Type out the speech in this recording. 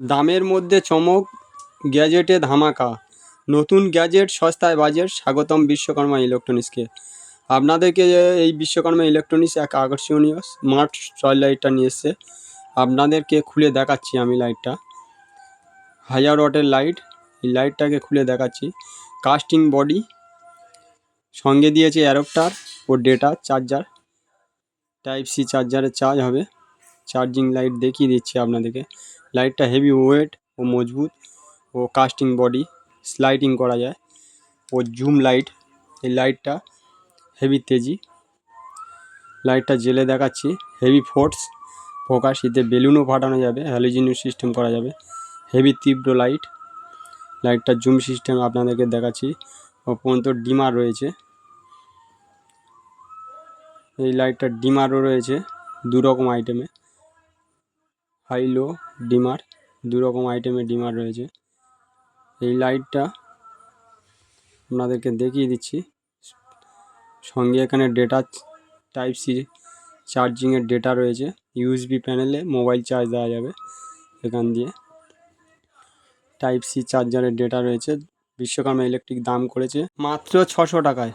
দামের মধ্যে চমক, গ্যাজেটে ধামাকা। নতুন গ্যাজেট সস্তায় বাজেট, স্বাগতম বিশ্বকর্মা ইলেকট্রনিক্সকে। আপনাদেরকে এই বিশ্বকর্মা ইলেকট্রনিক্স এক আকর্ষণীয় স্মার্ট টয় লাইটটা নিয়ে এসছে। আপনাদেরকে খুলে দেখাচ্ছি আমি লাইটটা। হাজার ওয়াটের লাইট, এই লাইটটাকে খুলে দেখাচ্ছি। কাস্টিং বডি, সঙ্গে দিয়েছে অ্যাডাপ্টার ও ডেটা চার্জার। টাইপ সি চার্জারে চার্জ হবে। চার্জিং লাইট দেখিয়ে দিচ্ছি আপনাদেরকে। লাইটটা হেভি ওয়েট ও মজবুত ও কাস্টিং বডি স্লাইডিং করা যায়। ও জুম লাইট এই লাইটটা হেভি তেজি। লাইটটা জেলে দেখাচ্ছি হেভি ফোর্স ফোকাস এতে বেলুনও ফাটানো যাবে হ্যালোজিনিউ সিস্টেম করা যাবে। হেভি তীব্র লাইট লাইটটার জুম সিস্টেম আপনাদেরকে দেখাচ্ছি। ও পর্যন্ত ডিমার রয়েছে। এই লাইটটার ডিমারও রয়েছে দু রকম আইটেমে হাই লো ডিমার দু রকম আইটেমে ডিমার রয়েছে। এই লাইটটা আপনাদেরকে দেখিয়ে দিচ্ছি। সঙ্গে এখানে ডেটা টাইপ সি চার্জিংয়ের ডেটা রয়েছে। ইউএসবি প্যানেলে মোবাইল চার্জ দেওয়া যাবে এখান দিয়ে। টাইপ সি চার্জারের ডেটা রয়েছে। বিশ্বকর্মা ইলেকট্রিক দাম করেছে মাত্র ছশো টাকায়।